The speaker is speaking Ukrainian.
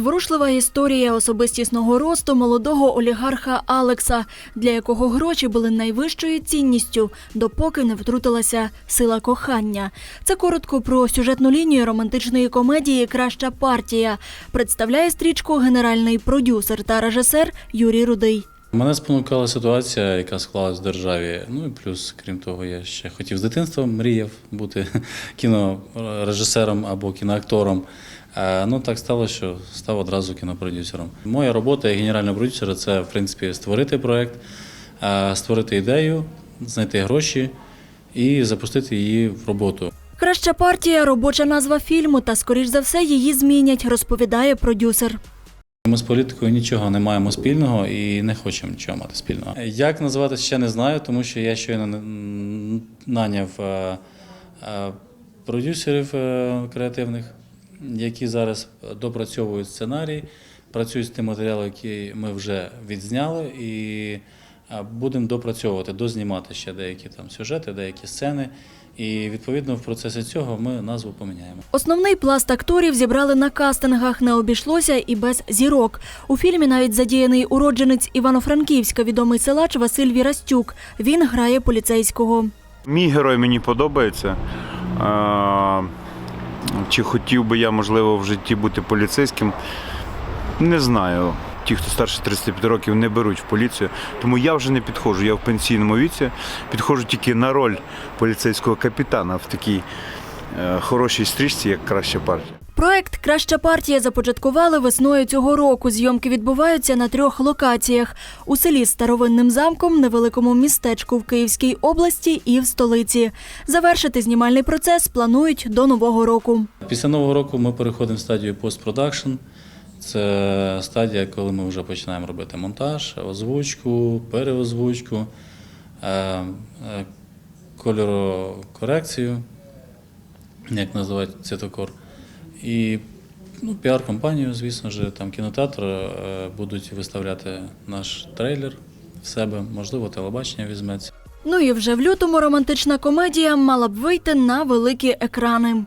Зворушлива історія особистісного росту молодого олігарха Алекса, для якого гроші були найвищою цінністю, допоки не втрутилася сила кохання. Це коротко про сюжетну лінію романтичної комедії Краща партія. Представляє стрічку генеральний продюсер та режисер Юрій Рудий. Мене спонукала ситуація, яка склалась в державі. Ну і плюс, крім того, я ще хотів з дитинства мріяв бути кінорежисером або кіноактором. Е, Ну так сталося, що став одразу кінопродюсером. Моя робота як генерального продюсера це в принципі створити проект, е, створити ідею, знайти гроші і запустити її в роботу. Краща партія робоча назва фільму, та скоріш за все її змінять, розповідає продюсер. Ми з політикою нічого не маємо спільного і не хочемо нічого мати спільного. Як назвати ще не знаю, тому що я щойно наняв е, продюсерів креативних, які зараз допрацьовують сценарій, працюють з тим матеріалом, який ми вже відзняли, і будемо допрацьовувати, дознімати ще деякі там сюжети, деякі сцени. І відповідно в процесі цього ми назву поміняємо. Основний пласт акторів зібрали на кастингах. Не обійшлося і без зірок. У фільмі навіть задіяний уродженець Івано-Франківська, відомий силач Василь Вірастюк. Він грає поліцейського. Мій герой мені подобається. Чи хотів би я, можливо, в житті бути поліцейським? Не знаю. Ті, хто старше 35 років, не беруть в поліцію. Тому я вже не підходжу. Я в пенсійному віці підходжу тільки на роль поліцейського капітана в такій хорошій стрічці, як краща партія. Проект Краща партія започаткували весною цього року. Зйомки відбуваються на трьох локаціях: у селі з старовинним замком, невеликому містечку в Київській області і в столиці. Завершити знімальний процес планують до нового року. Після нового року ми переходимо в стадію постпродакшн. Це стадія, коли ми вже починаємо робити монтаж, озвучку, переозвучку, е, е, кольорокорекцію, як називають цитокор. І ну, піар-компанію, звісно ж, там кінотеатр е, будуть виставляти наш трейлер в себе, можливо, телебачення візьметься. Ну і вже в лютому романтична комедія мала б вийти на великі екрани.